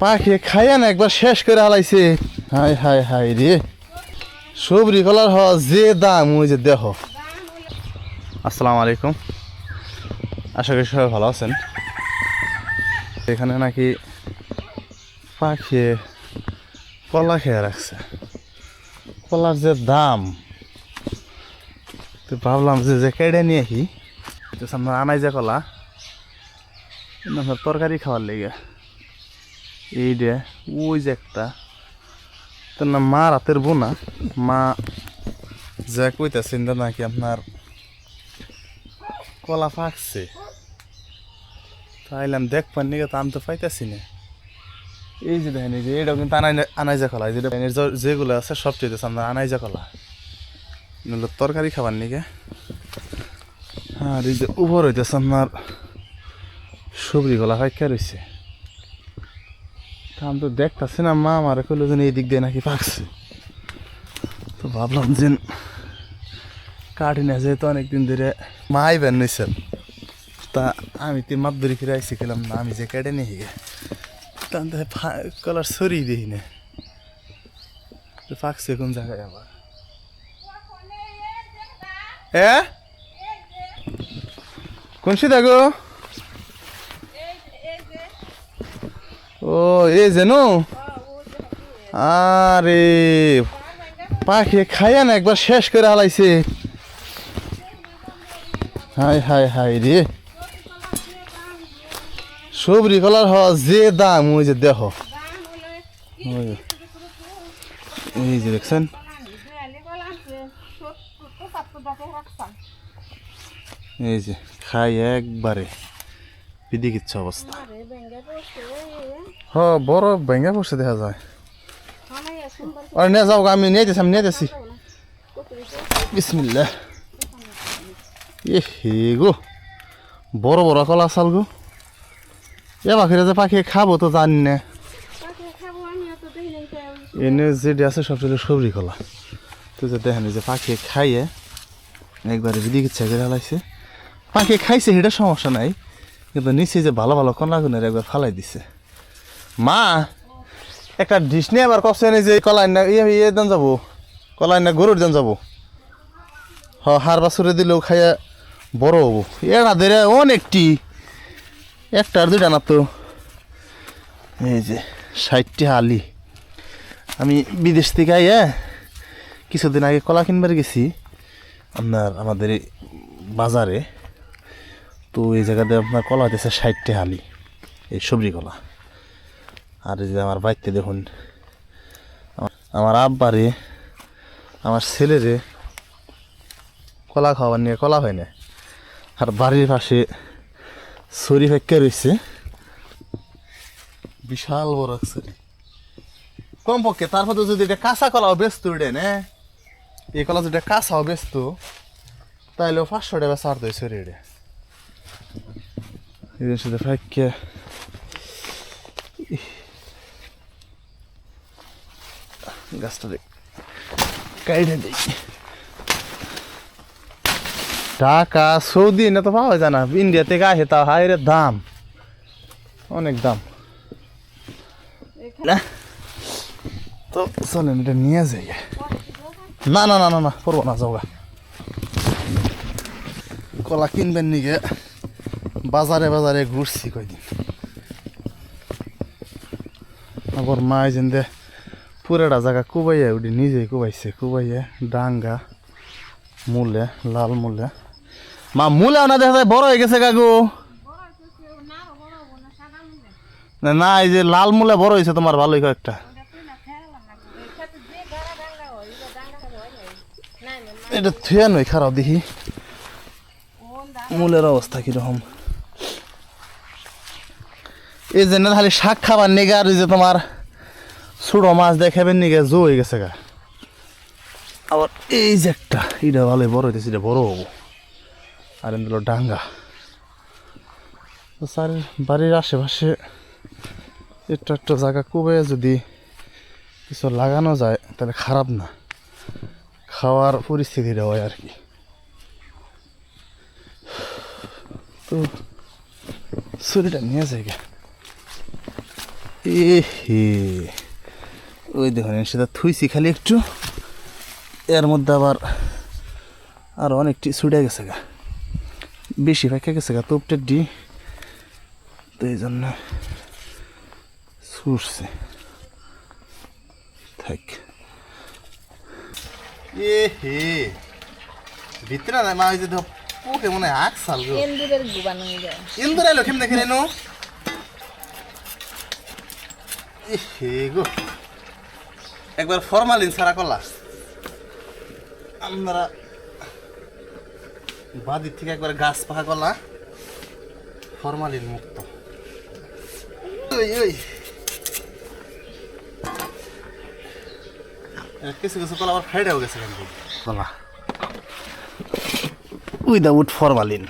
পাখি খাইয়া না একবার শেষ করে হালাইছে। হাই হাই হাই রে। সবরি কলার হ যে দাম, ওই যে দেহ। আসসালামু আলাইকুম। আশা করি সবাই ভালো আছেন। এখানে নাকি পাখি কলা খেয়ে রাখছে। কলার যে দাম, তো ভাবলাম যে যে কেড়ে নিয়ে আসি। তো সামনে আনাই যে কলা তরকারি খাওয়ার লেগে। এই যে, ওই যে একটা। তোর নাম মা রাতের বোনা। মা যা কইতেছেন নাকি আপনার কলা পাকছে তাইলাম, দেখ পান নিকে তো আমি তো পাইতেছি না। এই যে দেখেন, এই যে এটাও কিন্তু আনাই আনাইজা কলা। যেটা যেগুলো আছে সব চাইতেছে আপনার আনাইজা কলা। নইলে তরকারি খাবার নিকে আর এই যে উপর হইতেছে আপনার সবজি কলা ফাইকা রয়েছে আমি তো দেখতেছি না মা, আমার কইলো যেন এই দিক দিয়ে নাকি পাকছে। তো ভাবলাম যে কাটি না যেহেতু অনেকদিন ধরে মা আইবেন নিছেন তা আমি তো মাপ ধরে ফিরে আইসি খেলাম না, আমি যে কেটে নিয়ে গে তা তো ফা- কলার সরিয়ে দিই না। তো পাকছে কোন জায়গায় আবার? এ? কোন সিধা গো? ও এ যেন? আরে, পাখি খাইয়া না একবার শেষ করে হালাইছে। হাই হাই হাই রে। সবরি কলার হ, যে দাম, ওই যে দেহ। এই যে দেখছেন? এই যে, খাই একবারে। বিদিকিচ্ছ অবস্থা। হ বড় ভেঙে পড়ছে দেখা যায়। আর নিয়ে যাও আমি নিয়ে যাচ্ছি আমি নিয়ে যাচ্ছি বিসমিল্লা এ হে গো বড় বড় কলা চাল গো। এ পাখিরা যে পাখি খাব তো জানি না। এনে যেটি আছে সব ছিল সবরি কলা। তো যে দেখেন যে পাখি খাইয়ে একবারে বিদিক ইচ্ছা করে হালাইছে। পাখি খাইছে সেটা সমস্যা নাই। কিন্তু নিচে যে ভালো ভালো কলাগুনের একবার ফালাই দিছে। মা, একটা ডিশ নিয়ে আবার কষ্ট নেই যে কলাই না ইয়ে দেন যাব। কলাই না গরুর দেন যাব। হ হার বাছুরে দিলেও খাইয়া বড় হব। এরা ধরে অনেকটি একটা আর দুইটা না তো। এই যে, ষাটটি আলি আমি বিদেশ থেকে আইয়া কিছুদিন আগে কলা কিনবার গেছি। আপনার আমাদের বাজারে। তো এই জায়গাতে আপনার কলা হইতেছে ষাটটি হালি। এই সবজি কলা। আর এই যে আমার বাড়িতে দেখুন। আমার- আব্বারে, আমার ছেলেরে কলা খাওয়ার নিয়ে কলা হয় না। আর বাড়ির পাশে ছড়ি ফেক্কা রয়েছে। বিশাল বড় ছড়ি কমপক্ষে তারপর তো যদি এটা কাঁচা কলাও ব্যস্ত উঠে না, এই কলা যদি কাঁচাও ব্যস্ত তাইলেও পাঁচশো টাকা ছাড় দেয় ছড়ি এটা এদের সাথে ফেক্কা। গাছটা দেখ কাইটে দিই। টাকা সৌদি না তো পাওয়া যায় না। ইন্ডিয়া থেকে আসে তাও হাইরে দাম। অনেক দাম। তো চলেন, এটা নিয়ে যাই। না না না না না পড়ব না যাওগা কলা কিনবেন নিগে বাজারে বাজারে ঘুরছি কয়দিন। আবার মা যেন দে। পুরাটা জায়গা কুবাইয়া উঠি নিজেই কুবাইছে কুবাইয়া ডাঙ্গা মূলে লাল মূলে। মা মূলে না দেখা যায় বড় হয়ে গেছে কাকু। না, এই যে লাল মূলে বড় হয়েছে তোমার ভালোই কয়েকটা। এটা থুয়া নই খারাপ দেখি। মূলের অবস্থা কীরকম। এই যে না খালি শাক খাবার নিগে আর ওই যে তোমার ছোট মাছ দেখাবেন নিগে জো হয়ে গেছে গা। আবার এই যে একটা, এটা ভালো বড় হইতেছে, এটা বড় হব। আর এগুলো ডাঙ্গা। স্যার, বাড়ির আশেপাশে একটু একটা জায়গা কবে যদি কিছু লাগানো যায়, তাহলে খারাপ না। খাওয়ার পরিস্থিতিটা হয় আর কি। তো ছুরিটা নিয়ে যায় গে। এ ওই দেখুন সেটা থুইছি খালি একটু। এর মধ্যে আবার আর অনেকটি ছুটে গেছে গা। বেশি ফাঁকা গেছে গা তোপটের ডি। তো এই জন্য ছুটছে। থাক। এ হে ভিতরে না মা ওই যে ধর পোকে মনে হয় আগ সাল গো। এন্দুরের গুবানো যায়। ইন্দুর এলো কেমনে খেলে নো এ হে গো। একবার ফরমালিন ছাড়া করলা। আমরা বাদির থেকে একবার গাছ পাকা করলা। ফরমালিন মুক্ত। কিছু কিছু কলা আবার ফাইডাও গেছে কলা উইদাউট ফরমালিন